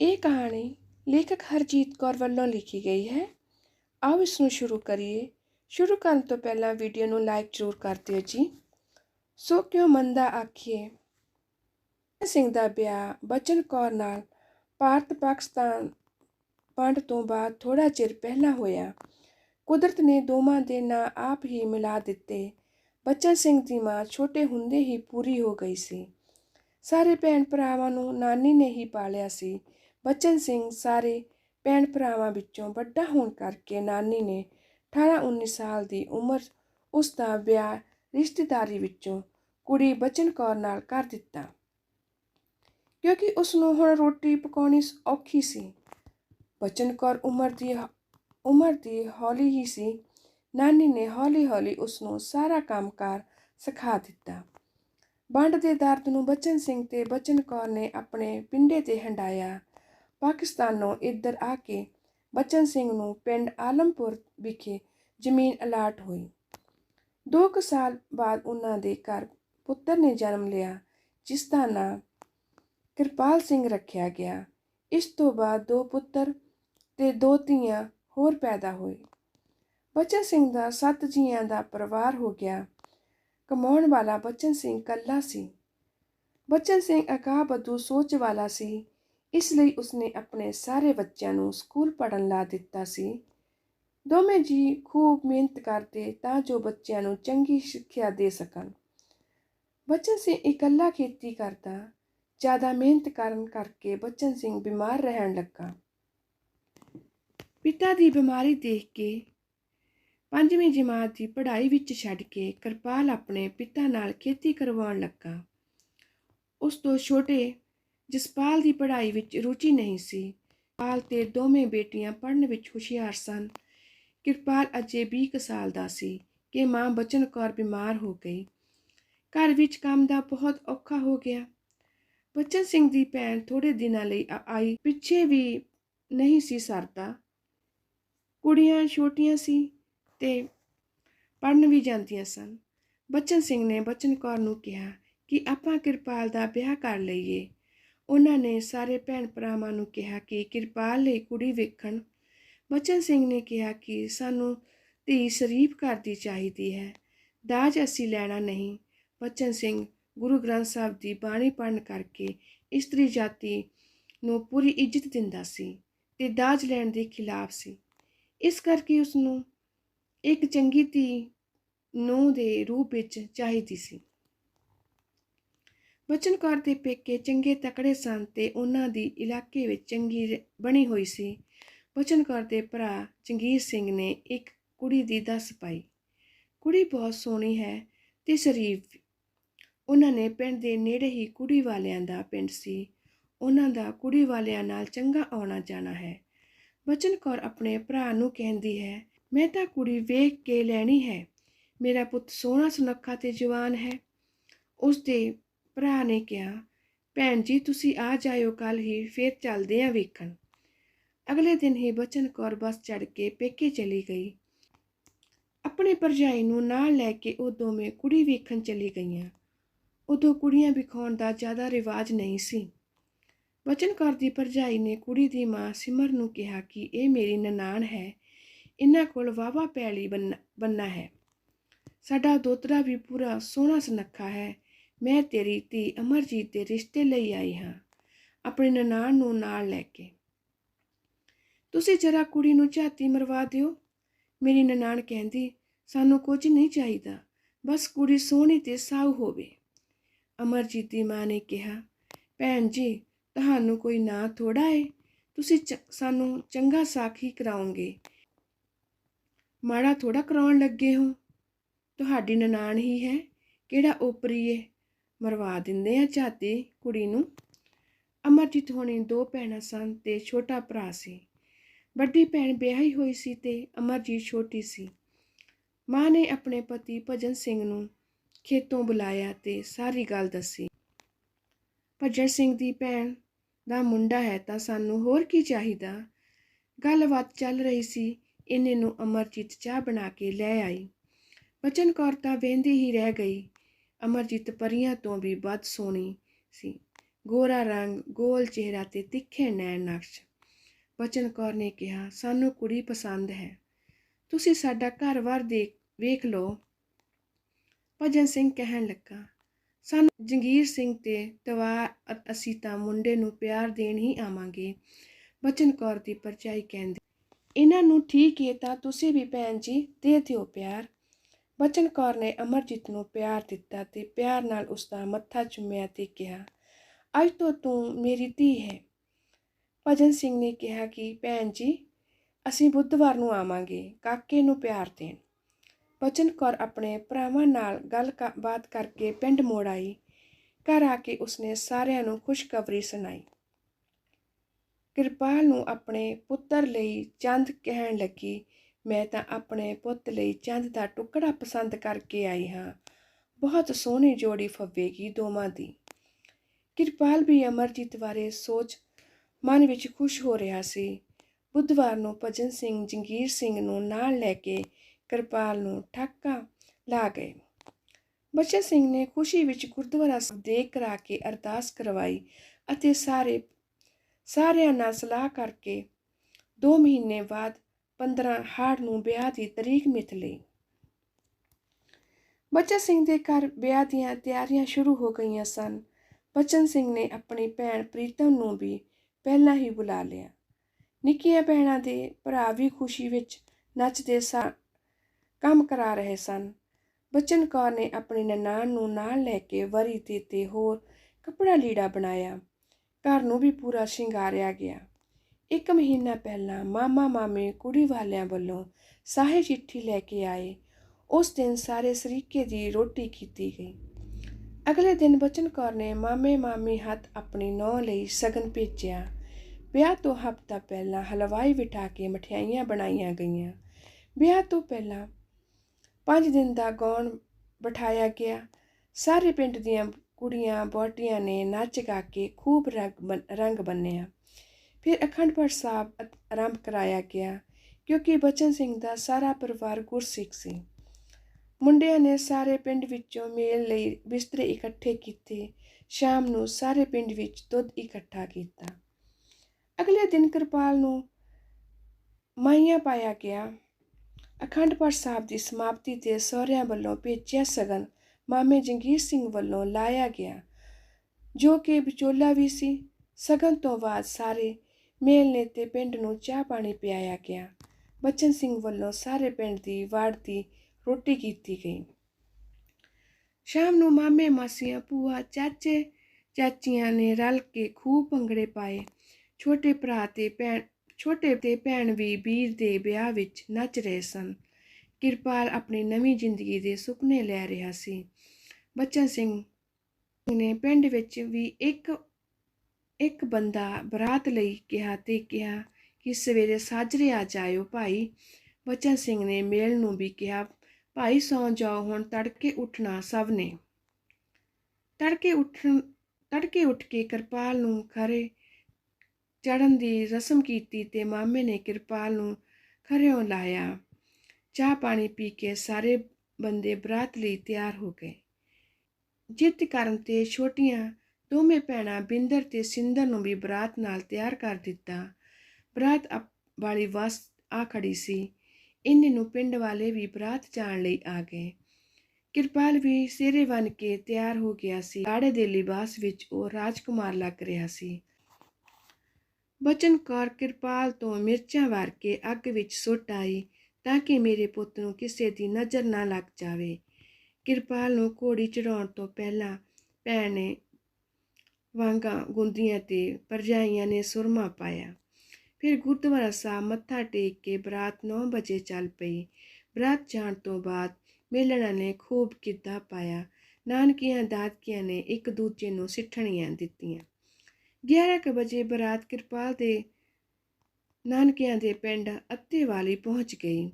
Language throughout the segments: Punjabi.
ਇਹ ਕਹਾਣੀ ਲੇਖਕ ਹਰਜੀਤ ਕੌਰ ਵੱਲੋਂ ਲਿਖੀ ਗਈ ਹੈ। ਆਓ ਇਸ ਨੂੰ ਸ਼ੁਰੂ ਕਰੀਏ। ਸ਼ੁਰੂ ਕਰਨ ਤੋਂ ਪਹਿਲਾਂ ਵੀਡੀਓ ਨੂੰ ਲਾਈਕ ਜ਼ਰੂਰ ਕਰ ਦਿਓ ਜੀ। ਸੋ ਕਿਉਂ ਮੰਦਾ ਆਖੀਏ? ਸਿੰਘ ਦਾ ਵਿਆਹ ਬਚਨ ਕੌਰ ਨਾਲ ਭਾਰਤ ਪਾਕਿਸਤਾਨ ਵੰਡ ਤੋਂ ਬਾਅਦ ਥੋੜਾ ਚਿਰ ਪਹਿਲਾਂ ਹੋਇਆ। ਕੁਦਰਤ ਨੇ ਦੋਵਾਂ ਦੇ ਨਾਂ ਆਪ ਹੀ ਮਿਲਾ ਦਿੱਤੇ। ਬਚਨ ਸਿੰਘ ਦੀ ਮਾਂ ਛੋਟੇ ਹੁੰਦੇ ਹੀ ਪੂਰੀ ਹੋ ਗਈ ਸੀ। ਸਾਰੇ ਭੈਣ ਭਰਾਵਾਂ ਨੂੰ ਨਾਨੀ ਨੇ ਹੀ ਪਾਲਿਆ ਸੀ। ਬਚਨ ਸਿੰਘ ਸਾਰੇ ਭੈਣ ਭਰਾਵਾਂ ਵਿੱਚੋਂ ਵੱਡਾ ਹੋਣ ਕਰਕੇ ਨਾਨੀ ਨੇ 18-19 ਸਾਲ ਦੀ ਉਮਰ ਉਸ ਦਾ ਵਿਆਹ ਰਿਸ਼ਤੇਦਾਰੀ ਵਿੱਚੋਂ ਕੁੜੀ ਬਚਨ ਕੌਰ ਨਾਲ ਕਰ ਦਿੱਤਾ। ਕਿਉਂਕਿ ਉਸ ਨੂੰ ਹੁਣ ਰੋਟੀ ਪਕਾਉਣੀ ਔਖੀ ਸੀ। ਬਚਨ ਕੌਰ ਉਮਰ ਦੀ ਉਮਰ ਦੀ ਹੌਲੀ ਹੀ ਸੀ। ਨਾਨੀ ਨੇ ਹੌਲੀ-ਹੌਲੀ ਉਸ ਨੂੰ ਸਾਰਾ ਕੰਮਕਾਰ ਸਿਖਾ ਦਿੱਤਾ। ਵੰਡ ਦੇ ਦਰਦ ਨੂੰ ਬਚਨ ਸਿੰਘ ਤੇ ਬਚਨ ਕੌਰ ਨੇ ਆਪਣੇ ਪਿੰਡੇ ਤੇ ਹੰਡਾਇਆ। ਪਾਕਿਸਤਾਨੋਂ ਇੱਧਰ ਆ ਕੇ ਬਚਨ ਸਿੰਘ ਨੂੰ ਪਿੰਡ ਆਲਮਪੁਰ ਵਿਖੇ ਜ਼ਮੀਨ ਅਲਾਟ ਹੋਈ। ਦੋ ਕੁ ਸਾਲ ਬਾਅਦ ਉਹਨਾਂ ਦੇ ਘਰ ਪੁੱਤਰ ਨੇ ਜਨਮ ਲਿਆ, ਜਿਸ ਦਾ ਨਾਂ ਕਿਰਪਾਲ ਸਿੰਘ ਰੱਖਿਆ ਗਿਆ। ਇਸ ਤੋਂ ਬਾਅਦ ਦੋ ਪੁੱਤਰ ਤੇ ਦੋ ਧੀਆਂ ਹੋਰ ਪੈਦਾ ਹੋਏ। ਬਚਨ ਸਿੰਘ ਦਾ ਸੱਤ ਜੀਆਂ ਦਾ ਪਰਿਵਾਰ ਹੋ ਗਿਆ। ਕਮਾਉਣ ਵਾਲਾ ਬਚਨ ਸਿੰਘ ਕੱਲਾ ਸੀ। ਬਚਨ ਸਿੰਘ ਅਕਾ ਸੋਚ ਵਾਲਾ ਸੀ ਇਸ ਲਈ ਉਸਨੇ ਆਪਣੇ ਸਾਰੇ ਬੱਚਿਆਂ ਨੂੰ ਸਕੂਲ ਪੜਨ ਲਾ ਦਿੱਤਾ ਸੀ। ਦੋਵੇਂ ਜੀ ਖੂਬ ਮਿਹਨਤ ਕਰਦੇ ਤਾਂ ਜੋ ਬੱਚਿਆਂ ਨੂੰ ਚੰਗੀ ਸਿੱਖਿਆ ਦੇ ਸਕਣ। ਬਚਨ ਸਿੰਘ ਇਕੱਲਾ ਖੇਤੀ ਕਰਦਾ, ਜ਼ਿਆਦਾ ਮਿਹਨਤ ਕਰਨ ਕਰਕੇ ਬਚਨ ਸਿੰਘ ਬਿਮਾਰ ਰਹਿਣ ਲੱਗਾ। ਪਿਤਾ ਦੀ ਬਿਮਾਰੀ ਦੇਖ ਕੇ ਪੰਜਵੀਂ ਜਮਾਤ ਦੀ ਪੜ੍ਹਾਈ ਵਿੱਚ ਛੱਡ ਕੇ ਕਿਰਪਾਲ ਆਪਣੇ ਪਿਤਾ ਨਾਲ ਖੇਤੀ ਕਰਵਾਉਣ ਲੱਗਾ। ਉਸ ਤੋਂ ਛੋਟੇ ਜਸਪਾਲ ਦੀ ਪੜ੍ਹਾਈ ਵਿੱਚ ਰੁਚੀ ਨਹੀਂ ਸੀ। ਪਾਲ ਤੇ ਦੋਵੇਂ ਬੇਟੀਆਂ ਪੜ੍ਹਨ ਵਿੱਚ ਹੁਸ਼ਿਆਰ ਸਨ। ਕਿਰਪਾਲ ਅਜੇ 20 ਸਾਲ ਦਾ ਸੀ ਕਿ ਮਾਂ ਬਚਨ ਕੌਰ ਬਿਮਾਰ ਹੋ ਗਈ। ਘਰ ਵਿੱਚ ਕੰਮ ਦਾ ਬਹੁਤ ਔਖਾ ਹੋ ਗਿਆ। ਬਚਨ ਸਿੰਘ ਦੀ ਭੈਣ ਥੋੜੇ ਦਿਨਾਂ ਲਈ ਆਈ, ਪਿੱਛੇ ਵੀ ਨਹੀਂ ਸੀ ਸਰਦਾ। ਕੁੜੀਆਂ ਛੋਟੀਆਂ ਸੀ ਤੇ ਪੜਨ ਵੀ ਜਾਂਦੀਆਂ ਸਨ। ਬਚਨ ਸਿੰਘ ਨੇ ਬਚਨ ਕੌਰ ਨੂੰ ਕਿਹਾ ਕਿ ਆਪਾਂ ਕਿਰਪਾਲ ਦਾ ਵਿਆਹ ਕਰ ਲਈਏ। ਉਹਨਾਂ ਨੇ ਸਾਰੇ ਭੈਣ ਭਰਾਵਾਂ ਨੂੰ ਕਿਹਾ ਕਿ ਕਿਰਪਾਲ ਲਈ ਕੁੜੀ ਵੇਖਣ। ਬਚਨ ਸਿੰਘ ਨੇ ਕਿਹਾ ਕਿ ਸਾਨੂੰ ਧੀ ਸ਼ਰੀਫ ਘਰ ਦੀ ਚਾਹੀਦੀ ਹੈ। ਦਾਜ ਅਸੀਂ ਲੈਣਾ ਨਹੀਂ। ਬਚਨ ਸਿੰਘ ਗੁਰੂ ਗ੍ਰੰਥ ਸਾਹਿਬ ਦੀ ਬਾਣੀ ਪੜਨ ਕਰਕੇ ਇਸਤਰੀ ਜਾਤੀ ਨੂੰ ਪੂਰੀ ਇੱਜ਼ਤ ਦਿੰਦਾ ਸੀ ਤੇ ਦਾਜ ਲੈਣ ਦੇ ਖਿਲਾਫ ਸੀ। ਇਸ ਕਰਕੇ ਉਸ ਨੂੰ ਇੱਕ ਚੰਗੀ ਧੀ ਨੂੰ ਦੇ ਰੂਪ ਵਿੱਚ ਚਾਹੀਦੀ ਸੀ। ਬਚਨ ਕੌਰ ਦੇ ਪੇਕੇ ਚੰਗੇ ਤਕੜੇ ਸਨ ਤੇ ਉਹਨਾਂ ਦੀ ਇਲਾਕੇ ਵਿੱਚ ਚੰਗੀ ਬਣੀ ਹੋਈ ਸੀ। ਬਚਨ ਕੌਰ ਦੇ ਭਰਾ ਚੰਗੀਰ ਸਿੰਘ ਨੇ ਇੱਕ ਕੁੜੀ ਦੀ ਦੱਸ ਪਾਈ। ਕੁੜੀ ਬਹੁਤ ਸੋਹਣੀ ਹੈ ਤੇ ਸ਼ਰੀਫ। ਉਹਨਾਂ ਨੇ ਪਿੰਡ ਦੇ ਨੇੜੇ ਹੀ ਕੁੜੀ ਵਾਲਿਆਂ ਦਾ ਪਿੰਡ ਸੀ। ਉਹਨਾਂ ਦਾ ਕੁੜੀ ਵਾਲਿਆਂ ਨਾਲ ਚੰਗਾ ਆਉਣਾ ਜਾਣਾ ਹੈ। ਬਚਨ ਕੌਰ ਆਪਣੇ ਭਰਾ ਨੂੰ ਕਹਿੰਦੀ ਹੈ, ਮੈਂ ਤਾਂ ਕੁੜੀ ਵੇਖ ਕੇ ਲੈਣੀ ਹੈ। ਮੇਰਾ ਪੁੱਤ ਸੋਹਣਾ ਸੁਨੱਖਾ ਤੇ ਜਵਾਨ ਹੈ। ਉਸ ਦੇ ਭਰਾ ਨੇ ਕਿਹਾ, ਭੈਣ ਜੀ, ਤੁਸੀਂ ਆ ਜਾਇਓ ਕੱਲ ਹੀ, ਫੇਰ ਚੱਲਦੇ ਆ ਵੇਖਣ। ਅਗਲੇ ਦਿਨ ਹੀ ਬਚਨ ਕੌਰ ਬੱਸ ਚੜ ਕੇ ਪੇਕੇ ਚਲੀ ਗਈ। ਆਪਣੇ ਪਰਜਾਈ ਨੂੰ ਨਾਲ ਲੈ ਕੇ ਉਹ ਦੋਵੇਂ ਕੁੜੀ ਵੇਖਣ ਚਲੀ ਗਈਆਂ। ਉਦੋਂ ਕੁੜੀਆਂ ਵਿਖਾਉਣ ਦਾ ਜ਼ਿਆਦਾ ਰਿਵਾਜ ਨਹੀਂ ਸੀ। ਬਚਨ ਕੌਰ ਦੀ ਪਰਜਾਈ ਨੇ ਕੁੜੀ ਦੀ ਮਾਂ ਸਿਮਰ ਨੂੰ ਕਿਹਾ ਕਿ ਇਹ ਮੇਰੀ ਨਨਾਣ ਹੈ। ਇਹਨਾਂ ਕੋਲ ਵਾਵਾ ਪੈਲੀ ਬੰਨਾ ਹੈ। ਸਾਡਾ ਦੋਤਰਾ ਵੀ ਪੂਰਾ ਸੋਹਣਾ ਸੁਨੱਖਾ ਹੈ। ਮੈਂ ਤੇਰੀ ਧੀ ਅਮਰਜੀਤ ਦੇ ਰਿਸ਼ਤੇ ਲਈ ਆਈ ਹਾਂ। ਆਪਣੇ ਨਨਾਣ ਨੂੰ ਨਾਲ ਲੈ ਕੇ। ਤੁਸੀਂ ਜਰਾ ਕੁੜੀ ਨੂੰ ਝਾਤੀ ਮਰਵਾ ਦਿਓ। ਮੇਰੀ ਨਨਾਣ ਕਹਿੰਦੀ, ਸਾਨੂੰ ਕੁਝ ਨਹੀਂ ਚਾਹੀਦਾ। ਬਸ ਕੁੜੀ ਸੋਹਣੀ ਤੇ ਸਾਊ ਹੋਵੇ। ਅਮਰਜੀਤ ਦੀ ਮਾਂ ਨੇ ਕਿਹਾ, ਭੈਣ ਜੀ, ਤੁਹਾਨੂੰ ਕੋਈ ਨਾ ਥੋੜਾ ਏ। ਤੁਸੀਂ ਸਾਨੂੰ ਚੰਗਾ ਸਾਖੀ ਕਰਾਉਂਗੇ ਮਾੜਾ ਥੋੜਾ ਕਰਾਉਣ ਲੱਗੇ ਹੋ। ਤੁਹਾਡੀ ਨਨਾਣ ਹੀ ਹੈ। ਕਿਹੜਾ ਉਪਰੀ ਏ? ਮਰਵਾ ਦਿੰਦੇ ਆ ਝਾਤੀ ਕੁੜੀ ਨੂੰ। ਅਮਰਜੀਤ ਹੋਣੀ ਦੋ ਭੈਣਾਂ ਸਨ ਤੇ ਛੋਟਾ ਭਰਾ ਸੀ। ਵੱਡੀ ਭੈਣ ਵਿਆਹੀ ਹੋਈ ਸੀ ਤੇ ਅਮਰਜੀਤ ਛੋਟੀ ਸੀ। ਮਾਂ ਨੇ ਆਪਣੇ ਪਤੀ ਭਜਨ ਸਿੰਘ ਨੂੰ ਖੇਤੋਂ ਬੁਲਾਇਆ ਤੇ ਸਾਰੀ ਗੱਲ ਦੱਸੀ। ਭਜਨ ਸਿੰਘ ਦੀ ਭੈਣ ਦਾ ਮੁੰਡਾ ਹੈ ਤਾਂ ਸਾਨੂੰ ਹੋਰ ਕੀ ਚਾਹੀਦਾ? ਗੱਲਬਾਤ ਚੱਲ ਰਹੀ ਸੀ ਇਹਨੇ ਨੂੰ ਅਮਰਜੀਤ ਚਾਹ ਬਣਾ ਕੇ ਲੈ ਆਈ। ਬਚਨ ਕੌਰ ਤਾਂ ਵੇਂਦੀ ਹੀ ਰਹਿ ਗਈ। ਅਮਰਜੀਤ ਪਰੀਆਂ ਤੋਂ ਵੀ ਵੱਧ ਸੋਹਣੀ ਸੀ। ਗੋਰਾ ਰੰਗ, ਗੋਲ ਚਿਹਰਾ ਤੇ ਤਿੱਖੇ ਨੈਣ ਨਕਸ਼। ਬਚਨ ਕੌਰ ਨੇ ਕਿਹਾ, ਸਾਨੂੰ ਕੁੜੀ ਪਸੰਦ ਹੈ। ਤੁਸੀਂ ਸਾਡਾ ਘਰ ਵਾਰ ਦੇਖ ਵੇਖ ਲਓ। ਭਜਨ ਸਿੰਘ ਕਹਿਣ ਲੱਗਾ, ਸਾਨੂੰ ਜੰਗੀਰ ਸਿੰਘ ਤੇ ਤਵਾ ਅਸੀਂ ਤਾਂ ਮੁੰਡੇ ਨੂੰ ਪਿਆਰ ਦੇਣ ਹੀ ਆਵਾਂਗੇ। ਬਚਨ ਕੌਰ ਦੀ ਪਰਚਾਈ ਕਹਿੰਦੀ, ਇਹਨਾਂ ਨੂੰ ਠੀਕ ਹੈ ਤਾਂ ਤੁਸੀਂ ਵੀ ਭੈਣ ਜੀ, ਦੇ ਦਿਓ ਪਿਆਰ। ਬਚਨ ਕੌਰ ਨੇ ਅਮਰਜੀਤ ਨੂੰ ਪਿਆਰ ਦਿੱਤਾ ਤੇ ਪਿਆਰ ਨਾਲ ਉਸ ਦਾ ਮੱਥਾ ਚੁੰਮਿਆ ਤੇ ਕਿਹਾ, ਅੱਜ ਤੋਂ ਤੂੰ ਮੇਰੀ ਧੀ ਹੈ। ਭਜਨ ਸਿੰਘ ਨੇ ਕਿਹਾ ਕਿ, ਭੈਣ ਜੀ, ਅਸੀਂ ਬੁੱਧਵਾਰ ਨੂੰ ਆਵਾਂਗੇ, ਕਾਕੇ ਨੂੰ ਪਿਆਰ ਦੇਣ। ਬਚਨ ਕੌਰ ਆਪਣੇ ਭਰਾਵਾਂ ਨਾਲ ਗੱਲ ਕਾ- ਬਾਤ ਕਰਕੇ ਪਿੰਡ ਮੋੜ ਆਈ। ਘਰ ਆ ਕੇ ਉਸਨੇ ਸਾਰਿਆਂ ਨੂੰ ਖੁਸ਼ਖਬਰੀ ਸੁਣਾਈ। ਕਿਰਪਾਲ ਨੂੰ ਆਪਣੇ ਪੁੱਤਰ ਲਈ ਚੰਦ ਕਹਿਣ ਲੱਗੀ ਮੈਂ ਤਾਂ ਆਪਣੇ ਪੁੱਤ ਲਈ ਚੰਦ ਦਾ ਟੁਕੜਾ ਪਸੰਦ ਕਰਕੇ ਆਈ ਹਾਂ। ਬਹੁਤ ਸੋਹਣੀ ਜੋੜੀ ਫੱਵੇਗੀ ਦੋਵਾਂ ਦੀ। ਕਿਰਪਾਲ ਵੀ ਅਮਰਜੀਤ ਬਾਰੇ ਸੋਚ ਮਨ ਵਿੱਚ ਖੁਸ਼ ਹੋ ਰਿਹਾ ਸੀ। ਬੁੱਧਵਾਰ ਨੂੰ ਭਜਨ ਸਿੰਘ ਜੰਗੀਰ ਸਿੰਘ ਨੂੰ ਨਾਲ ਲੈ ਕੇ ਕਿਰਪਾਲ ਨੂੰ ਠਾਕਾ ਲਾ ਗਏ। ਬਚਨ ਸਿੰਘ ਨੇ ਖੁਸ਼ੀ ਵਿੱਚ ਗੁਰਦੁਆਰਾ ਸਾਹਿਬ ਦੇਖ ਕਰਾ ਕੇ ਅਰਦਾਸ ਕਰਵਾਈ ਅਤੇ ਸਾਰੇ, ਸਾਰਿਆਂ ਨਾਲ ਸਲਾਹ ਕਰਕੇ 2 ਮਹੀਨੇ ਬਾਅਦ 15 ਹਾੜ ਨੂੰ ਵਿਆਹ ਦੀ ਤਰੀਕ ਮਿਥ ਲਈ। ਬਚਨ ਸਿੰਘ ਦੇ ਘਰ ਵਿਆਹ ਦੀਆਂ ਤਿਆਰੀਆਂ ਸ਼ੁਰੂ ਹੋ ਗਈਆਂ ਸਨ। ਬਚਨ ਸਿੰਘ ਨੇ ਆਪਣੀ ਭੈਣ ਪ੍ਰੀਤਮ ਨੂੰ ਵੀ ਪਹਿਲਾਂ ਹੀ ਬੁਲਾ ਲਿਆ। ਨਿੱਕੀਆਂ ਭੈਣਾਂ ਦੇ ਭਰਾ ਵੀ ਖੁਸ਼ੀ ਵਿੱਚ ਨੱਚਦੇ ਸਨ ਕੰਮ ਕਰਾ ਰਹੇ ਸਨ। ਬਚਨ ਕੌਰ ਨੇ ਆਪਣੀ ਨਨਾਣ ਨੂੰ ਨਾਲ ਲੈ ਕੇ ਵਰੀ ਤੇ ਤੇ ਹੋਰ ਕੱਪੜਾ ਲੀੜਾ ਬਣਾਇਆ। ਘਰ ਨੂੰ ਵੀ ਪੂਰਾ ਸ਼ਿੰਗਾਰਿਆ ਗਿਆ। ਇੱਕ ਮਹੀਨਾ ਪਹਿਲਾਂ ਮਾਮਾ ਮਾਮੇ ਕੁੜੀ ਵਾਲਿਆਂ ਵੱਲੋਂ ਸਾਹੇ ਚਿੱਠੀ ਲੈ ਕੇ ਆਏ। ਉਸ ਦਿਨ ਸਾਰੇ ਸਰੀਕੇ ਦੀ ਰੋਟੀ ਕੀਤੀ ਗਈ। ਅਗਲੇ ਦਿਨ ਬਚਨ ਕੌਰ ਨੇ ਮਾਮੇ ਮਾਮੀ ਹੱਥ ਆਪਣੀ ਨੌ ਲਈ ਸਗਨ ਭੇਜਿਆ। ਵਿਆਹ ਤੋਂ ਹਫ਼ਤਾ ਪਹਿਲਾਂ ਹਲਵਾਈ ਬਿਠਾ ਕੇ ਮਠਿਆਈਆਂ ਬਣਾਈਆਂ ਗਈਆਂ। ਵਿਆਹ ਤੋਂ ਪਹਿਲਾਂ 5 ਦਿਨ ਦਾ ਗਾਉਣ ਬਿਠਾਇਆ ਗਿਆ। ਸਾਰੇ ਪਿੰਡ ਦੀਆਂ ਕੁੜੀਆਂ, ਬੋਟੀਆਂ ਨੇ ਨੱਚ ਗਾ ਕੇ ਖੂਬ ਰੰਗ ਬਨ- ਰੰਗ ਬੰਨਿਆ। ਫਿਰ ਅਖੰਡ ਪਾਠ ਸਾਹਿਬ ਅ- ਆਰੰਭ ਕਰਾਇਆ ਗਿਆ, ਕਿਉਂਕਿ ਬਚਨ ਸਿੰਘ ਦਾ ਸਾਰਾ ਪਰਿਵਾਰ ਗੁਰਸਿੱਖ ਸੀ। ਮੁੰਡਿਆਂ ਨੇ ਸਾਰੇ ਪਿੰਡ ਵਿੱਚੋਂ ਮੇਲ ਲਈ ਬਿਸਤਰੇ ਇਕੱਠੇ ਕੀਤੇ, ਸ਼ਾਮ ਨੂੰ ਸਾਰੇ ਪਿੰਡ ਵਿੱਚ ਦੁੱਧ ਇਕੱਠਾ ਕੀਤਾ। ਅਗਲੇ ਦਿਨ ਕਿਰਪਾਲ ਨੂੰ ਮਾਈਆਂ ਪਾਇਆ ਗਿਆ। ਅਖੰਡ ਪਾਠ ਸਾਹਿਬ ਦੀ ਸਮਾਪਤੀ ਤੇ ਸਹੁਰਿਆਂ ਵੱਲੋਂ ਭੇਜਿਆ ਸਗਨ ਮਾਮੇ ਜੰਗੀਰ ਸਿੰਘ ਵੱਲੋਂ ਲਾਇਆ ਗਿਆ, ਜੋ ਕਿ ਵਿਚੋਲਾ ਵੀ ਸੀ। ਸਗਨ ਤੋਂ ਬਾਅਦ ਸਾਰੇ ਮੇਲ ਨੇ ਤੇ ਪਿੰਡ ਨੂੰ ਚਾਹ ਪਾਣੀ ਪਿਆਇਆ ਗਿਆ। ਬਚਨ ਸਿੰਘ ਵੱਲੋਂ ਸਾਰੇ ਪਿੰਡ ਦੀ ਵਾੜ ਦੀ ਰੋਟੀ ਕੀਤੀ ਗਈ। ਸ਼ਾਮ ਨੂੰ ਮਾਮੇ ਮਾਸੀਆਂ, ਭੂਆ, ਚਾਚੇ, ਚਾਚੀਆਂ ਨੇ ਰਲ ਕੇ ਖੂਬ ਭੰਗੜੇ ਪਾਏ। ਛੋਟੇ ਭਰਾ ਤੇ ਭੈਣ, ਛੋਟੇ ਤੇ ਭੈਣ ਵੀ ਵੀਰ ਦੇ ਵਿਆਹ ਵਿੱਚ ਨੱਚ ਰਹੇ ਸਨ। ਕਿਰਪਾਲ ਆਪਣੀ ਨਵੀਂ ਜ਼ਿੰਦਗੀ ਦੇ ਸੁਪਨੇ ਲੈ ਰਿਹਾ ਸੀ। ਬਚਨ ਸਿੰਘ ਨੇ ਪਿੰਡ ਵਿੱਚ ਵੀ ਇੱਕ ਇੱਕ ਬੰਦਾ ਬਰਾਤ ਲਈ ਕਿਹਾ ਤੇ ਕਿਹਾ ਕਿ ਸਵੇਰੇ ਸਾਜਰੇ ਆ ਜਾਇਓ ਭਾਈ। ਬਚਨ ਸਿੰਘ ਨੇ ਮੇਲ ਨੂੰ ਵੀ ਕਿਹਾ, ਭਾਈ ਸੌਂ ਜਾਓ, ਹੁਣ ਤੜਕੇ ਉੱਠਣਾ ਸਭ ਨੇ। ਤੜਕੇ ਉੱਠਣ, ਤੜਕੇ ਉੱਠ ਕੇ ਕਿਰਪਾਲ ਨੂੰ ਖਰੇ ਚੜਨ ਦੀ ਰਸਮ ਕੀਤੀ ਤੇ ਮਾਮੇ ਨੇ ਕਿਰਪਾਲ ਨੂੰ ਖਰਿਓ ਲਾਇਆ। ਚਾਹ ਪਾਣੀ ਪੀ ਕੇ ਸਾਰੇ ਬੰਦੇ ਬਰਾਤ ਲਈ ਤਿਆਰ ਹੋ ਗਏ। ਜਿੱਤ ਕਰਨ ਤੇ ਛੋਟੀਆਂ ਦੋਵੇਂ ਭੈਣਾਂ ਬਿੰਦਰ ਤੇ ਸਿੰਦਰ ਨੂੰ ਵੀ ਬਰਾਤ ਨਾਲ ਤਿਆਰ ਕਰ ਦਿੱਤਾ। ਬਰਾਤ ਅਪ- ਵਾਲੀ ਵਸ ਆ ਖੜੀ ਸੀ। ਇੰਨੇ ਨੂੰ ਪਿੰਡ ਵਾਲੇ ਵੀ ਬਰਾਤ ਜਾਣ ਲਈ ਆ ਗਏ। ਕਿਰਪਾਲ ਵੀ ਸਿਰੇ ਬਨ ਕੇ ਤਿਆਰ ਹੋ ਗਿਆ ਸੀ। ਲਾੜੇ ਦੇ ਲਿਬਾਸ ਵਿੱਚ ਉਹ ਰਾਜਕੁਮਾਰ ਲੱਗ ਰਿਹਾ ਸੀ। ਬਚਨ ਕੌਰ ਕਿਰਪਾਲ ਤੋਂ ਮਿਰਚਾਂ ਵਾਰ ਕੇ ਅੱਗ ਵਿੱਚ ਸੁੱਟ ਆਈ ਤਾਂ ਕਿ ਮੇਰੇ ਪੁੱਤ ਨੂੰ ਕਿਸੇ ਦੀ ਨਜ਼ਰ ਨਾ ਲੱਗ ਜਾਵੇ। ਕਿਰਪਾਲ ਨੂੰ ਘੋੜੀ ਚੜਾਉਣ ਤੋਂ ਪਹਿਲਾਂ ਭੈਣ ਨੇ ਵਾਂਗਾ ਗੁੰਦੀਆਂ ਤੇ ਪਰਜਾਈਆਂ ਨੇ ਸੁਰਮਾ ਪਾਇਆ। ਫਿਰ ਗੁਰਦੁਆਰਾ ਸਾਹਿਬ ਮੱਥਾ ਟੇਕ ਕੇ ਬਰਾਤ 9 ਵਜੇ ਚੱਲ ਪਈ। ਬਰਾਤ ਜਾਣ ਤੋਂ ਬਾਅਦ ਮੇਲਣਾ ਨੇ ਖੂਬ ਕਿੱਦਾ ਪਾਇਆ। ਨਾਨਕੀਆਂ ਦਾਦਕੀਆਂ ਨੇ ਇੱਕ ਦੂਜੇ ਨੂੰ ਸਿੱਠਣੀਆਂ ਦਿੱਤੀਆਂ। 11 ਕੁ ਵਜੇ ਬਰਾਤ ਕਿਰਪਾਲ ਦੇ ਨਾਨਕਿਆਂ ਦੇ ਪਿੰਡ ਅੱਤੇ ਵਾਲੀ ਪਹੁੰਚ ਗਈ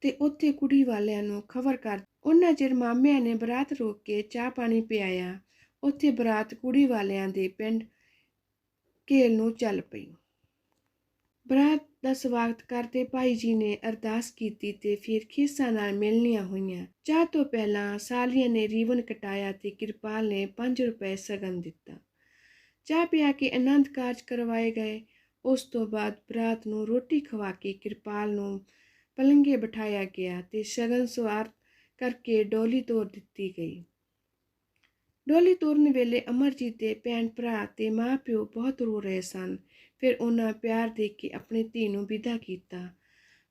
ਤੇ ਉੱਥੇ ਕੁੜੀ ਵਾਲਿਆਂ ਨੂੰ ਖਬਰ ਕਰ ਉਹਨਾਂ ਚਿਰ ਮਾਮਿਆਂ ਨੇ ਬਰਾਤ ਰੋਕ ਕੇ ਚਾਹ ਪਾਣੀ ਪਿਆਇਆ। ਉੱਥੇ ਬਰਾਤ ਕੁੜੀ ਵਾਲਿਆਂ ਦੇ ਪਿੰਡ ਕੇਲ ਨੂੰ ਚੱਲ ਪਈ। ਬਰਾਤ ਦਾ ਸਵਾਗਤ ਕਰਦੇ ਭਾਈ ਜੀ ਨੇ ਅਰਦਾਸ ਕੀਤੀ ਤੇ ਫਿਰ ਖੇਸਾਂ ਨਾਲ ਮਿਲਣੀਆਂ ਹੋਈਆਂ। ਚਾਹ ਤੋਂ ਪਹਿਲਾਂ ਸਾਲੀਆਂ ਨੇ ਰੀਵਨ ਕਟਾਇਆ ਤੇ ਕਿਰਪਾਲ ਨੇ 5 ਰੁਪਏ ਸਗਨ ਦਿੱਤਾ। ਚਾਹ ਪਿਆ ਕੇ ਆਨੰਦ ਕਾਰਜ ਕਰਵਾਏ ਗਏ। ਉਸ ਤੋਂ ਬਾਅਦ ਬਰਾਤ ਨੂੰ ਰੋਟੀ ਖਵਾ ਕੇ ਕਿਰਪਾਲ ਨੂੰ ਪਲੰਗੇ ਬਿਠਾਇਆ ਗਿਆ ਤੇ ਸ਼ਗਨ ਸਵਾਰ ਕਰਕੇ ਡੋਲੀ ਤੋਰ ਦਿੱਤੀ ਗਈ। ਡੋਲੀ ਤੋਰਨ ਵੇਲੇ ਅਮਰਜੀਤ ਦੇ ਭੈਣ ਭਰਾ ਤੇ ਮਾਪਿਓ ਬਹੁਤ ਰੋ ਰਹੇ ਸਨ। ਫਿਰ ਉਹਨਾਂ ਪਿਆਰ ਦੇ ਕੇ ਆਪਣੀ ਧੀ ਨੂੰ ਵਿਦਾ ਕੀਤਾ।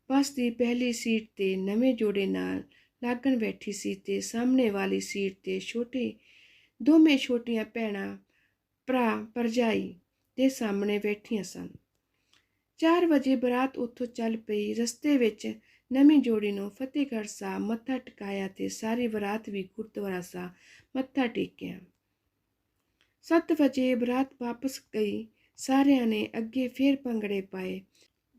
ਬੱਸ ਦੀ ਪਹਿਲੀ ਸੀਟ ਤੇ ਨਵੇਂ ਜੋੜੇ ਨਾਲ ਲਾਗਣ ਬੈਠੀ ਸੀ ਤੇ ਸਾਹਮਣੇ ਵਾਲੀ ਸੀਟ ਤੇ ਛੋਟੇ, ਦੋਵੇਂ ਛੋਟੀਆਂ ਭੈਣਾਂ, ਭਰਾ, ਭਰਜਾਈ ਦੇ ਸਾਹਮਣੇ ਬੈਠੀਆਂ ਸਨ। 4 ਵਜੇ ਬਰਾਤ ਉੱਥੋਂ ਚੱਲ ਪਈ। ਰਸਤੇ ਵਿੱਚ ਨਵੀਂ ਜੋੜੀ ਨੂੰ ਫਤਿਹਗੜ੍ਹ ਸਾਹਿਬ ਮੱਥਾ ਟਿਕਾਇਆ ਤੇ ਸਾਰੀ ਬਰਾਤ ਵੀ ਗੁਰਦੁਆਰਾ ਸਾਹਿਬ ਮੱਥਾ ਟੇਕਿਆ। 7 ਵਜੇ ਬਰਾਤ ਵਾਪਸ ਗਈ। ਸਾਰਿਆਂ ਨੇ ਅੱਗੇ ਫੇਰ ਭੰਗੜੇ ਪਾਏ।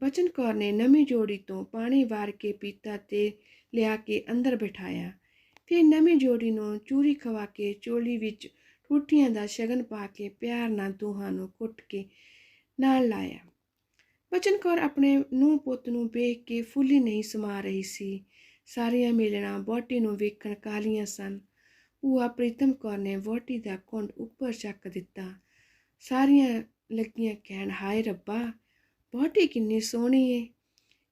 ਬਚਨ ਕੌਰ ਨੇ ਨਵੀਂ ਜੋੜੀ ਤੋਂ ਪਾਣੀ ਵਾਰ ਕੇ ਪੀਤਾ ਤੇ ਲਿਆ ਕੇ ਅੰਦਰ ਬਿਠਾਇਆ। ਫਿਰ ਨਵੀਂ ਜੋੜੀ ਨੂੰ ਚੂਰੀ ਖਵਾ ਕੇ ਚੋਲੀ ਵਿੱਚ ਟੂਟੀਆਂ ਦਾ ਸ਼ਗਨ ਪਾ ਕੇ ਪਿਆਰ ਨਾਲ ਦੋਹਾਂ ਨੂੰ ਕੁੱਟ ਕੇ ਨਾਲ ਲਾਇਆ। ਬਚਨ ਕੌਰ ਆਪਣੇ ਨੂੰ ਪੁੱਤ ਨੂੰ ਵੇਖ ਕੇ ਫੁੱਲੀ ਨਹੀਂ ਸਮਾ ਰਹੀ ਸੀ। ਸਾਰੀਆਂ ਮੇਲਣਾ ਬੋਟੀ ਨੂੰ ਵੇਖਣ ਕਾਲੀਆਂ ਸਨ। ਭੂਆ ਪ੍ਰੀਤਮ ਕੌਰ ਨੇ ਵੋਟੀ ਦਾ ਕੁੰਡ ਉੱਪਰ ਚੱਕ ਦਿੱਤਾ। ਸਾਰੀਆਂ ਲੱਗੀਆਂ ਕਹਿਣ, ਹਾਏ ਰੱਬਾ ਵੋਟੀ ਕਿੰਨੀ ਸੋਹਣੀ ਏ।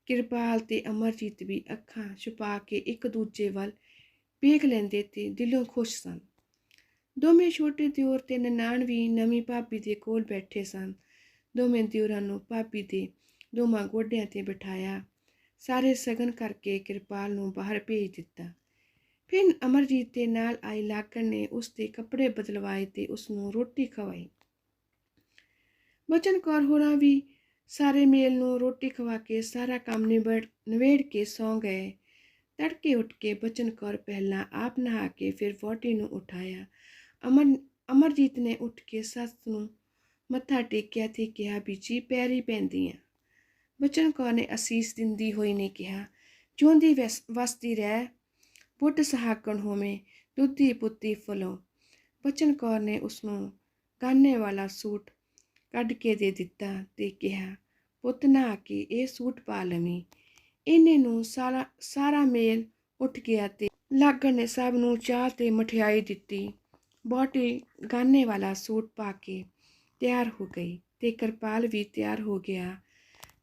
ਕਿਰਪਾਲ ਤੇ ਅਮਰਜੀਤ ਵੀ ਅੱਖਾਂ ਛੁਪਾ ਕੇ ਇੱਕ ਦੂਜੇ ਵੱਲ ਵੇਖ ਲੈਂਦੇ ਤੇ ਦਿਲੋਂ ਖੁਸ਼ ਸਨ। ਦੋਵੇਂ ਛੋਟੇ ਦਿਓਰ ਤੇ ਨਨਾਣ ਵੀ ਨਵੀਂ ਭਾਬੀ ਦੇ ਕੋਲ ਬੈਠੇ ਸਨ। ਦੋਵੇਂ ਦਿਓਰਾਂ ਨੂੰ ਭਾਬੀ ਦੇ ਦੋਵਾਂ ਗੋਡਿਆਂ ਤੇ ਬਿਠਾਇਆ। ਸਾਰੇ ਸਗਨ ਕਰਕੇ ਕਿਰਪਾਲ ਨੂੰ ਬਾਹਰ ਭੇਜ ਦਿੱਤਾ। ਫਿਰ ਅਮਰਜੀਤ ਦੇ ਨਾਲ ਆਈ ਲਾਗਣ ਨੇ ਉਸ ਦੇ ਕੱਪੜੇ ਬਦਲਵਾਏ ਤੇ ਉਸ ਨੂੰ ਰੋਟੀ ਖਵਾਈ। ਬਚਨ ਕੌਰ ਹੋਰਾਂ ਵੀ ਸਾਰੇ ਮੇਲ ਨੂੰ ਰੋਟੀ ਖਵਾ ਕੇ ਸਾਰਾ ਕੰਮ ਨਿਬੜ ਨਵੇੜ ਕੇ ਸੌਂ ਗਏ। ਤੜਕੇ ਉੱਠ ਕੇ ਬਚਨ ਕੌਰ ਪਹਿਲਾਂ ਆਪ ਨਹਾ ਕੇ ਫਿਰ ਵੋਟੀ ਨੂੰ ਉਠਾਇਆ। ਅਮਰ, ਅਮਰਜੀਤ ਨੇ ਉੱਠ ਕੇ ਸੱਸ ਨੂੰ ਮੱਥਾ ਟੇਕਿਆ ਤੇ ਕਿਹਾ ਬੀਜੀ ਪੈਰੀ ਪੈਂਦੀਆਂ। ਬਚਨ ਕੌਰ ਨੇ ਅਸੀਸ ਦਿੰਦੀ ਹੋਈ ਨੇ ਕਿਹਾ, ਜਿਉਂਦੀ ਵਸ- ਵਸਦੀ ਰਹਿ। ਪੁੱਟ ਸਹਾਕਣ ਹੋਵੇਂ, ਦੁੱਧੀ ਪੁੱਤੀ ਫੁੱਲੋਂ। ਬਚਨ ਕੌਰ ਨੇ ਉਸ ਨੂੰ ਗਾਨੇ ਵਾਲਾ ਸੂਟ ਕੱਢ ਕੇ ਦੇ ਦਿੱਤਾ ਤੇ ਕਿਹਾ, ਪੁੱਤ ਨਾ ਕੇ ਇਹ ਸੂਟ ਪਾ ਲਵੀਂ। ਇਹਨੇ ਨੂੰ ਸਾਰਾ ਸਾਰਾ ਮੇਲ ਉੱਠ ਗਿਆ ਤੇ ਲਾਗਣ ਨੇ ਸਭ ਨੂੰ ਚਾਹ ਤੇ ਮਠਿਆਈ ਦਿੱਤੀ। ਬੋਟੀ ਗਾਨੇ ਵਾਲਾ ਸੂਟ ਪਾ ਕੇ ਤਿਆਰ ਹੋ ਗਈ ਤੇ ਕਿਰਪਾਲ ਵੀ ਤਿਆਰ ਹੋ ਗਿਆ।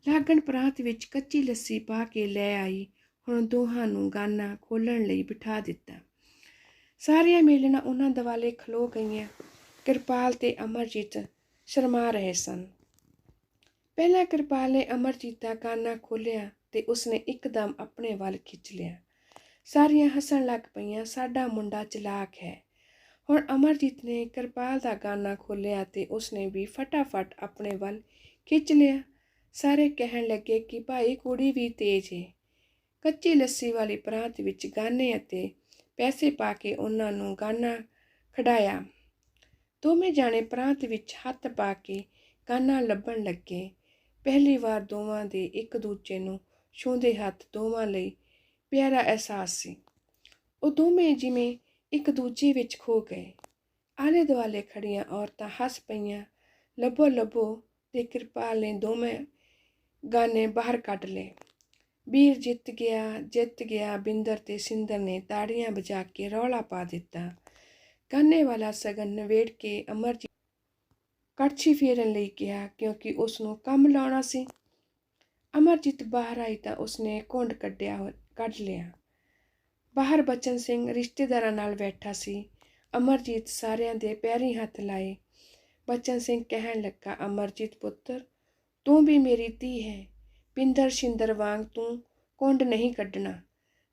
ਲਾਗਣ ਪ੍ਰਾਂਤ ਵਿੱਚ ਕੱਚੀ ਲੱਸੀ ਪਾ ਕੇ ਲੈ ਆਈ। ਹੁਣ ਦੋਹਾਂ ਨੂੰ ਗਾਨਾ ਖੋਲਣ ਲਈ ਬਿਠਾ ਦਿੱਤਾ। ਸਾਰੀਆਂ ਮੇਲਣਾ ਉਹਨਾਂ ਦਿਵਾਲੇ ਖਲੋ ਗਈਆਂ। ਕਿਰਪਾਲ ਤੇ ਅਮਰਜੀਤ ਸ਼ਰਮਾ ਰਹੇ ਸਨ। ਪਹਿਲਾਂ ਕਿਰਪਾਲ ਨੇ ਅਮਰਜੀਤ ਦਾ ਗਾਨਾ ਖੋਲਿਆ ਤੇ ਉਸਨੇ ਇੱਕਦਮ ਆਪਣੇ ਵੱਲ ਖਿੱਚ ਲਿਆ। ਸਾਰੀਆਂ ਹੱਸਣ ਲੱਗ ਪਈਆਂ, ਸਾਡਾ ਮੁੰਡਾ ਚਲਾਕ ਹੈ। ਹੁਣ ਅਮਰਜੀਤ ਨੇ ਕਿਰਪਾਲ ਦਾ ਗਾਨਾ ਖੋਲਿਆ ਤੇ ਉਸਨੇ ਵੀ ਫਟਾਫਟ ਆਪਣੇ ਵੱਲ ਖਿੱਚ ਲਿਆ। ਸਾਰੇ ਕਹਿਣ ਲੱਗੇ ਕਿ ਭਾਈ, ਕੁੜੀ ਵੀ ਤੇਜ਼ ਹੈ ਕੱਚੀ ਲੱਸੀ ਵਾਲੀ ਪ੍ਰਾਂਤ ਵਿੱਚ ਗਾਨੇ ਅਤੇ ਪੈਸੇ ਪਾ ਕੇ ਉਹਨਾਂ ਨੂੰ ਗਾਨਾ ਖੜਾਇਆ ਦੋਵੇਂ ਜਾਣੇ ਪ੍ਰਾਂਤ ਵਿੱਚ ਹੱਥ ਪਾ ਕੇ ਗਾਨਾ ਲੱਭਣ ਲੱਗੇ। ਪਹਿਲੀ ਵਾਰ ਦੋਵਾਂ ਦੇ ਇੱਕ ਦੂਜੇ ਨੂੰ ਛੂੰਹਦੇ ਹੱਥ ਦੋਵਾਂ ਲਈ ਪਿਆਰਾ ਅਹਿਸਾਸ ਸੀ। ਉਹ ਦੋਵੇਂ ਜਿਵੇਂ ਇੱਕ ਦੂਜੇ ਵਿੱਚ ਖੋ ਗਏ। ਆਲੇ ਦੁਆਲੇ ਖੜੀਆਂ ਔਰਤਾਂ ਹੱਸ ਪਈਆਂ। ਲੱਭੋ ਲੱਭੋ ਤੇ ਕਿਰਪਾਲ ਨੇ ਦੋਵੇਂ ਗਾਨੇ ਬਾਹਰ ਕੱਢ ਲਏ। ਵੀਰ ਜਿੱਤ ਗਿਆ ਜਿੱਤ ਗਿਆ, ਬਿੰਦਰ ਤੇ ਸਿੰਦਰ ਨੇ ਤਾੜੀਆਂ ਵਜਾ ਕੇ ਰੌਲਾ ਪਾ ਦਿੱਤਾ। ਗਾਨੇ ਵਾਲਾ ਸਗਨ ਨਵੇੜ ਕੇ ਅਮਰਜੀਤ ਕੜਛੀ ਫੇਰਨ ਲਈ ਕਿਹਾ, ਕਿਉਂਕਿ ਉਸ ਨੂੰ ਕੰਮ ਲਾਉਣਾ ਸੀ। ਅਮਰਜੀਤ ਬਾਹਰ ਆਈ ਤਾਂ ਉਸਨੇ ਕੁੰਡ ਕੱਢਿਆ ਹੋ- ਕੱਢ ਲਿਆ। ਬਾਹਰ ਬਚਨ ਸਿੰਘ ਰਿਸ਼ਤੇਦਾਰਾਂ ਨਾਲ ਬੈਠਾ ਸੀ। ਅਮਰਜੀਤ ਸਾਰਿਆਂ ਦੇ ਪੈਰੀ ਹੱਥ ਲਾਏ। ਬਚਨ ਸਿੰਘ ਕਹਿਣ ਲੱਗਾ ਅਮਰਜੀਤ ਪੁੱਤਰ, ਤੂੰ ਵੀ ਮੇਰੀ ਧੀ ਹੈ। ਪਿੰਦਰ ਸ਼ਿੰਦਰ ਵਾਂਗ ਤੂੰ ਕੁੰਡ ਨਹੀਂ ਕੱਢਣਾ।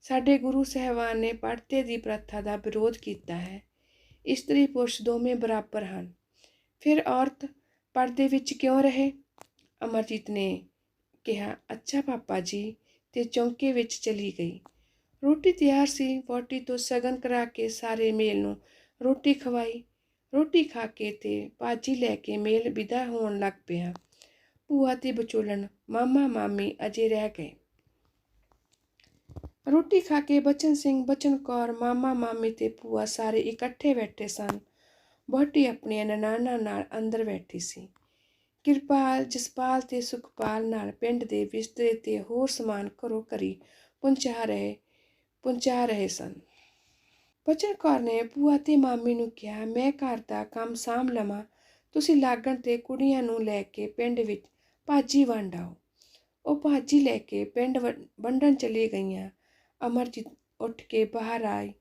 ਸਾਡੇ ਗੁਰੂ ਸਾਹਿਬਾਨ ਨੇ ਪੜਤੇ ਦੀ ਪ੍ਰਥਾ ਦਾ ਵਿਰੋਧ ਕੀਤਾ ਹੈ। ਇਸਤਰੀ ਪੁਰਸ਼ ਦੋਵੇਂ ਬਰਾਬਰ ਹਨ। ਫਿਰ ਔਰਤ ਪਰਦੇ ਵਿੱਚ ਕਿਉਂ ਰਹੇ? ਅਮਰਜੀਤ ਨੇ ਕਿਹਾ, ਅੱਛਾ ਪਾਪਾ ਜੀ, ਤੇ ਚੌਂਕੇ ਵਿੱਚ ਚਲੀ ਗਈ। ਰੋਟੀ ਤਿਆਰ ਸੀ ਵੋਟੀ ਤੋਂ ਸਗਨ ਕਰਾ ਕੇ ਸਾਰੇ ਮੇਲ ਨੂੰ ਰੋਟੀ ਖਵਾਈ। ਰੋਟੀ ਖਾ ਕੇ ਤੇ ਬਾਜੀ ਲੈ ਕੇ ਮੇਲ ਵਿਦਾ ਹੋਣ ਲੱਗ ਪਿਆ। ਭੂਆ ਤੇ ਬਚੋਲਣ ਮਾਮਾ ਮਾਮੀ ਅਜੇ ਰਹਿ ਗਏ ਰੋਟੀ ਖਾ ਕੇ ਬਚਨ ਸਿੰਘ ਬਚਨ ਕੌਰ ਮਾਮਾ ਮਾਮੀ ਤੇ ਭੂਆ ਸਾਰੇ ਇਕੱਠੇ ਬੈਠੇ ਸਨ ਬੋਟੀ ਆਪਣੀਆਂ ਨਨਾਣਾ ਨਾਲ ਅੰਦਰ ਬੈਠੀ ਸੀ ਕਿਰਪਾਲ ਜਸਪਾਲ ਤੇ ਸੁਖਪਾਲ ਨਾਲ ਪਿੰਡ ਦੇ ਬਿਸਤਰੇ ਤੇ ਹੋਰ ਸਮਾਨ ਘਰੋਂ ਘਰੀ ਪਹੁੰਚਾ ਰਹੇ ਪਹੁੰਚਾ ਰਹੇ ਸਨ ਬਚਨ ਕੌਰ ਨੇ ਭੂਆ ਤੇ ਮਾਮੀ ਨੂੰ ਕਿਹਾ ਮੈਂ ਘਰ ਦਾ ਕੰਮ ਸਾਂਭ ਲਵਾਂ ਤੁਸੀਂ ਲਾਗਣ ਤੇ ਕੁੜੀਆਂ ਨੂੰ ਲੈ ਕੇ ਪਿੰਡ ਵਿੱਚ ਭਾਜੀ ਵੰਡ ਆਓ। ਉਹ ਭਾਜੀ ਲੈ ਕੇ ਪਿੰਡ ਵ- ਵੰਡਣ ਚਲੀ ਗਈਆਂ। ਅਮਰਜੀਤ ਉੱਠ ਕੇ ਬਾਹਰ ਆਈ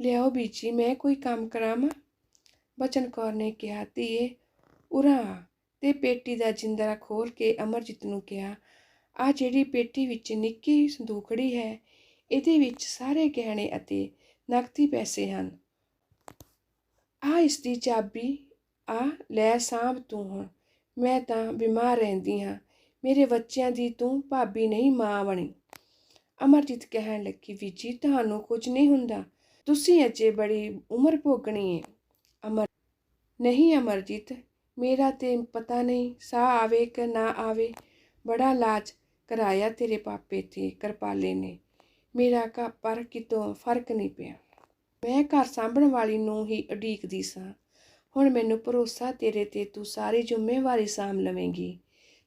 ਲਿਆਓ ਬੀਜੀ, ਮੈਂ ਕੋਈ ਕੰਮ ਕਰਾਵਾਂ? ਬਚਨ ਕੌਰ ਨੇ ਕਿਹਾ, ਧੀਏ, ਉਰਾ ਆ ਤੇ ਪੇਟੀ ਦਾ ਜਿੰਦਰਾ ਖੋਲ ਕੇ ਅਮਰਜੀਤ ਨੂੰ ਕਿਹਾ ਆ ਜਿਹੜੀ ਪੇਟੀ ਵਿੱਚ ਨਿੱਕੀ ਸੰਦੂਕੜੀ ਹੈ, ਇਹਦੇ ਵਿੱਚ ਸਾਰੇ ਗਹਿਣੇ ਅਤੇ ਨਕਦੀ ਪੈਸੇ ਹਨ। ਆ ਇਸ ਦੀ ਚਾਬੀ ਆ ਲੈ ਸਾਂਭ ਤੂੰ ਹੁਣ। ਮੈਂ ਤਾਂ ਬਿਮਾਰ ਰਹਿੰਦੀ ਹਾਂ। ਮੇਰੇ ਬੱਚਿਆਂ ਦੀ ਤੂੰ ਭਾਬੀ ਨਹੀਂ ਮਾਂ ਬਣੀ। ਅਮਰਜੀਤ ਕਹਿਣ ਲੱਗੀ, ਵੀ ਜੀ, ਤੁਹਾਨੂੰ ਕੁਝ ਨਹੀਂ ਹੁੰਦਾ। ਤੁਸੀਂ ਅਜੇ ਬੜੀ ਉਮਰ ਭੋਗਣੀ ਹੈ ਅਮਰ, ਨਹੀਂ ਅਮਰਜੀਤ, ਮੇਰਾ ਤੇ ਪਤਾ ਨਹੀਂ, ਸਾਹ ਆਵੇ ਕਿ ਨਾ ਆਵੇ। ਬੜਾ ਇਲਾਜ ਕਰਾਇਆ ਤੇਰੇ ਪਾਪੇ ਤੇ, ਕਿਰਪਾਲੇ ਨੇ। ਮੇਰਾ ਕਾ ਪਰ ਕਿਤੋਂ ਫ਼ਰਕ ਨਹੀਂ ਪਿਆ। ਮੈਂ ਘਰ ਸਾਂਭਣ ਵਾਲੀ ਨੂੰ ਹੀ ਉਡੀਕਦੀ ਸਾਂ। ਹੁਣ ਮੈਨੂੰ ਭਰੋਸਾ ਤੇਰੇ ਤੇ ਤੂੰ ਸਾਰੀ ਜ਼ਿੰਮੇਵਾਰੀ ਸਾਂਭ ਲਵੇਂਗੀ।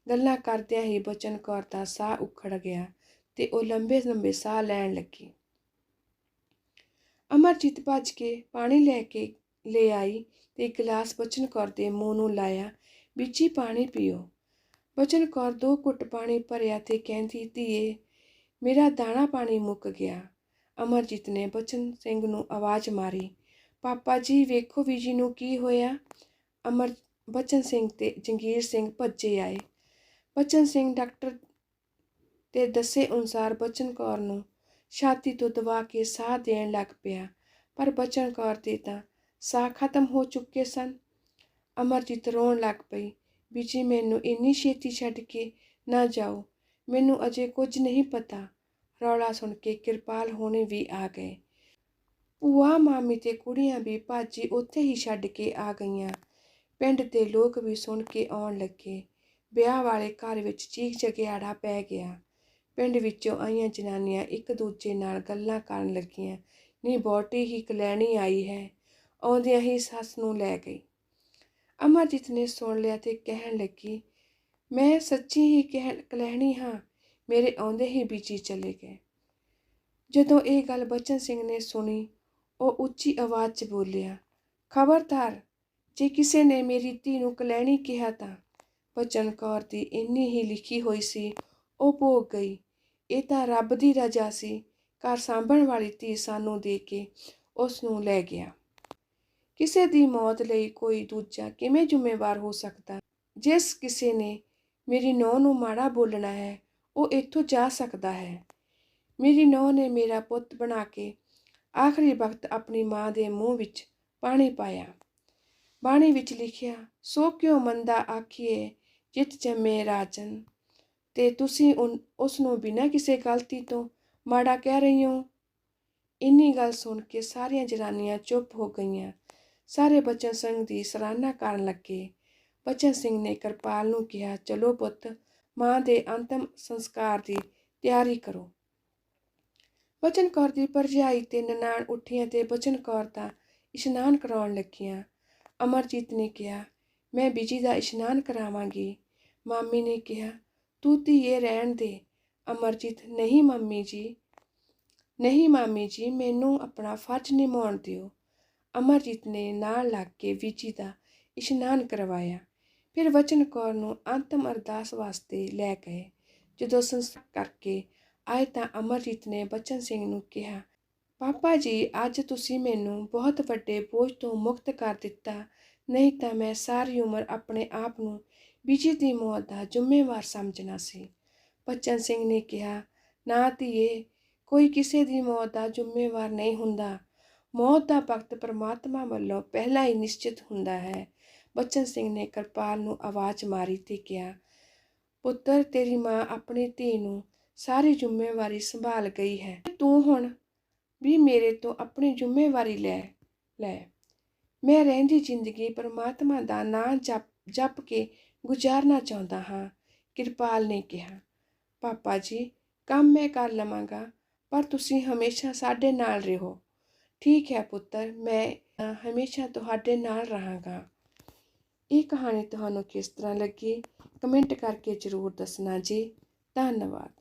ਗੱਲਾਂ ਕਰਦਿਆਂ ਹੀ ਬਚਨ ਕੌਰ ਦਾ ਸਾਹ ਉਖੜ ਗਿਆ ਤੇ ਉਹ ਲੰਬੇ ਲੰਬੇ ਸਾਹ ਲੈਣ ਲੱਗੀ। ਅਮਰਜੀਤ ਭੱਜ ਕੇ ਪਾਣੀ ਲੈ ਕੇ ਲੈ ਆਈ ਤੇ ਇੱਕ ਗਲਾਸ ਬਚਨ ਕੌਰ ਦੇ ਮੂੰਹ ਨੂੰ ਲਾਇਆ ਵਿੱਚੀ ਪਾਣੀ ਪੀਓ। ਬਚਨ ਕੌਰ ਦੋ ਘੁੱਟ ਪਾਣੀ ਭਰਿਆ ਤੇ ਕਹਿੰਦੀ, ਧੀਏ, ਮੇਰਾ ਦਾਣਾ ਪਾਣੀ ਮੁੱਕ ਗਿਆ। ਅਮਰਜੀਤ ਨੇ ਬਚਨ ਸਿੰਘ ਨੂੰ ਆਵਾਜ਼ ਮਾਰੀ ਪਾਪਾ ਜੀ, ਵੇਖੋ ਵੀ ਨੂੰ ਕੀ ਹੋਇਆ। ਅਮਰ ਬਚਨ ਸਿੰਘ ਤੇ ਜੰਗੀਰ ਸਿੰਘ ਭੱਜੇ ਆਏ। ਬਚਨ ਸਿੰਘ ਡਾਕਟਰ ਤੇ ਦੱਸੇ ਅਨੁਸਾਰ ਬਚਨ ਕੌਰ ਨੂੰ ਛਾਤੀ ਤੋਂ ਦਬਾ ਕੇ ਸਾਹ ਦੇਣ ਲੱਗ ਪਿਆ, ਪਰ ਬਚਨ ਕੌਰ ਦੇ ਤਾਂ ਸਾਹ ਖਤਮ ਹੋ ਚੁੱਕੇ ਸਨ। ਅਮਰਜੀਤ ਰੋਣ ਲੱਗ ਪਈ ਬੀਜੀ ਮੈਨੂੰ ਇੰਨੀ ਛੇਤੀ ਛੱਡ ਕੇ ਨਾ ਜਾਓ, ਮੈਨੂੰ ਅਜੇ ਕੁਝ ਨਹੀਂ ਪਤਾ। ਰੌਲਾ ਸੁਣ ਕੇ ਕਿਰਪਾਲ ਹੋਣੇ ਵੀ ਆ ਗਏ। ਭੂਆ ਮਾਮੀ ਤੇ ਕੁੜੀਆਂ ਵੀ ਭਾਜੀ ਉੱਥੇ ਹੀ ਛੱਡ ਕੇ ਆ ਗਈਆਂ। ਪਿੰਡ ਦੇ ਲੋਕ ਵੀ ਸੁਣ ਕੇ ਆਉਣ ਲੱਗੇ। ਵਿਆਹ ਵਾਲੇ ਘਰ ਵਿੱਚ ਚੀਖ ਚਗਿਆੜਾ ਪੈ ਗਿਆ। ਪਿੰਡ ਵਿੱਚੋਂ ਆਈਆਂ ਜਨਾਨੀਆਂ ਇੱਕ ਦੂਜੇ ਨਾਲ ਗੱਲਾਂ ਕਰਨ ਲੱਗੀਆਂ। ਨੀ ਬੋਟੀ ਹੀ ਕਲੈਣੀ ਆਈ ਹੈ। ਆਉਂਦਿਆਂ ਹੀ ਸੱਸ ਨੂੰ ਲੈ ਗਈ। ਅਮਰਜੀਤ ਨੇ ਸੁਣ ਲਿਆ ਤੇ ਕਹਿਣ ਲੱਗੀ, ਮੈਂ ਸੱਚੀ ਹੀ ਕਹਿ ਕਲੈਣੀ ਹਾਂ। ਮੇਰੇ ਆਉਂਦੇ ਹੀ ਬੀਜੀ ਚਲੇ ਗਏ। ਜਦੋਂ ਇਹ ਗੱਲ ਬਚਨ ਸਿੰਘ ਨੇ ਸੁਣੀ ਉਹ ਉੱਚੀ ਆਵਾਜ਼ 'ਚ ਬੋਲਿਆ, ਖਬਰਦਾਰ, ਜੇ ਕਿਸੇ ਨੇ ਮੇਰੀ ਧੀ ਨੂੰ ਕਲੈਣੀ ਕਿਹਾ ਤਾਂ? ਬਚਨ ਕੌਰ ਦੀ ਇੰਨੀ ਹੀ ਲਿਖੀ ਹੋਈ ਸੀ, ਉਹ ਭੋਗ ਗਈ। ਇਹ ਤਾਂ ਰੱਬ ਦੀ ਰਜ਼ਾ ਸੀ। ਘਰ ਸਾਂਭਣ ਵਾਲੀ ਧੀ ਸਾਨੂੰ ਦੇ ਕੇ ਉਸ ਨੂੰ ਲੈ ਗਿਆ। ਕਿਸੇ ਦੀ ਮੌਤ ਲਈ ਕੋਈ ਦੂਜਾ ਕਿਵੇਂ ਜ਼ਿੰਮੇਵਾਰ ਹੋ ਸਕਦਾ? ਜਿਸ ਕਿਸੇ ਨੇ ਮੇਰੀ ਨੌਂ ਨੂੰ ਮਾੜਾ ਬੋਲਣਾ ਹੈ, ਉਹ ਇੱਥੋਂ ਜਾ ਸਕਦਾ ਹੈ। ਮੇਰੀ ਨੌਂ ਨੇ ਮੇਰਾ ਪੁੱਤ ਬਣਾ ਕੇ ਆਖਰੀ ਵਕਤ ਆਪਣੀ ਮਾਂ ਦੇ ਮੂੰਹ ਵਿੱਚ ਪਾਣੀ ਪਾਇਆ। ਬਾਣੀ ਵਿੱਚ ਲਿਖਿਆ, ਸੋ ਕਿਉ ਮੰਦਾ ਆਖੀਏ ਜਿਤ ਜੰਮੇ ਰਾਜਨ? ਤੇ ਤੁਸੀਂ ਉਸ ਨੂੰ ਬਿਨਾਂ ਕਿਸੇ ਗਲਤੀ ਤੋਂ ਮਾੜਾ ਕਹਿ ਰਹੀ ਹੋ? ਇੰਨੀ ਗੱਲ ਸੁਣ ਕੇ ਸਾਰੀਆਂ ਜਨਾਨੀਆਂ ਚੁੱਪ ਹੋ ਗਈਆਂ। ਸਾਰੇ ਬਚਨ ਸਿੰਘ ਦੀ ਸਰਾਹਨਾ ਕਰਨ ਲੱਗੇ। ਬਚਨ ਸਿੰਘ ਨੇ ਕਿਰਪਾਲ ਨੂੰ ਕਿਹਾ, ਚਲੋ ਪੁੱਤ, ਮਾਂ ਦੇ ਅੰਤਮ ਸੰਸਕਾਰ ਦੀ ਤਿਆਰੀ ਕਰੋ। ਬਚਨ ਕੌਰ ਦੀ ਭਰਜਾਈ ਤੇ ਨਨਾਣ ਉੱਠੀਆਂ ਤੇ ਬਚਨ ਕੌਰ ਦਾ ਇਸ਼ਨਾਨ ਕਰਾਉਣ ਲੱਗੀਆਂ। ਅਮਰਜੀਤ ਨੇ ਕਿਹਾ, ਮੈਂ ਬੀਜੀ ਦਾ ਇਸ਼ਨਾਨ ਕਰਾਵਾਂਗੀ। ਮਾਮੀ ਨੇ ਕਿਹਾ, ਤੂੰ ਧੀਏ ਰਹਿਣ ਦੇ। ਅਮਰਜੀਤ, ਨਹੀਂ ਮੰਮੀ ਜੀ, ਨਹੀਂ ਮਾਮੀ ਜੀ, ਮੈਨੂੰ ਆਪਣਾ ਫਰਜ਼ ਨਿਭਾਉਣ ਦਿਓ। ਅਮਰਜੀਤ ਨੇ ਨਾਲ ਲੱਗ ਕੇ ਬੀਜੀ ਦਾ ਇਸ਼ਨਾਨ ਕਰਵਾਇਆ। ਫਿਰ ਵਚਨ ਕੌਰ ਨੂੰ ਅੰਤਮ ਅਰਦਾਸ ਵਾਸਤੇ ਲੈ ਗਏ। ਜਦੋਂ ਸੰਸਕਾਰ ਕਰਕੇ ਆਏ ਤਾਂ ਅਮਰਜੀਤ ਨੇ ਬਚਨ ਸਿੰਘ ਨੂੰ ਕਿਹਾ, ਪਾਪਾ ਜੀ, ਅੱਜ ਤੁਸੀਂ ਮੈਨੂੰ ਬਹੁਤ ਵੱਡੇ ਬੋਝ ਤੋਂ ਮੁਕਤ ਕਰ ਦਿੱਤਾ, ਨਹੀਂ ਤਾਂ ਮੈਂ ਸਾਰੀ ਉਮਰ ਆਪਣੇ ਆਪ ਨੂੰ ਬੀਜੀ ਦੀ ਮੌਤ ਦਾ ਜ਼ਿੰਮੇਵਾਰ ਸਮਝਣਾ ਸੀ। ਬਚਨ ਸਿੰਘ ਨੇ ਕਿਹਾ, ਨਾ ਧੀਏ, ਕੋਈ ਕਿਸੇ ਦੀ ਮੌਤ ਦਾ ਜ਼ਿੰਮੇਵਾਰ ਨਹੀਂ ਹੁੰਦਾ। ਮੌਤ ਦਾ ਵਕਤ ਪਰਮਾਤਮਾ ਵੱਲੋਂ ਪਹਿਲਾਂ ਹੀ ਨਿਸ਼ਚਿਤ ਹੁੰਦਾ ਹੈ। ਬਚਨ ਸਿੰਘ ਨੇ ਕਿਰਪਾਲ ਨੂੰ ਆਵਾਜ਼ ਮਾਰੀ ਤੇ ਕਿਹਾ, ਪੁੱਤਰ, ਤੇਰੀ ਮਾਂ ਆਪਣੀ ਧੀ ਨੂੰ ਸਾਰੀ ਜ਼ਿੰਮੇਵਾਰੀ ਸੰਭਾਲ ਗਈ ਹੈ। ਤੂੰ ਹੁਣ ਵੀ ਮੇਰੇ ਤੋਂ ਆਪਣੀ ਜ਼ਿੰਮੇਵਾਰੀ ਲੈ ਲੈ। ਮੈਂ ਰਹਿੰਦੀ ਜ਼ਿੰਦਗੀ ਪਰਮਾਤਮਾ ਦਾ ਨਾਂ ਜਪ ਜਪ ਕੇ ਗੁਜ਼ਾਰਨਾ ਚਾਹੁੰਦਾ ਹਾਂ। ਕਿਰਪਾਲ ਨੇ ਕਿਹਾ, ਪਾਪਾ ਜੀ, ਕੰਮ ਮੈਂ ਕਰ ਲਵਾਂਗਾ, ਪਰ ਤੁਸੀਂ ਹਮੇਸ਼ਾ ਸਾਡੇ ਨਾਲ ਰਹੋ। ਠੀਕ ਹੈ ਪੁੱਤਰ, ਮੈਂ ਹਮੇਸ਼ਾ ਤੁਹਾਡੇ ਨਾਲ ਰਹਾਂਗਾ। ਇਹ ਕਹਾਣੀ ਤੁਹਾਨੂੰ ਕਿਸ ਤਰ੍ਹਾਂ ਲੱਗੀ? ਕਮੈਂਟ ਕਰਕੇ ਜ਼ਰੂਰ ਦੱਸਣਾ ਜੀ। ਧੰਨਵਾਦ।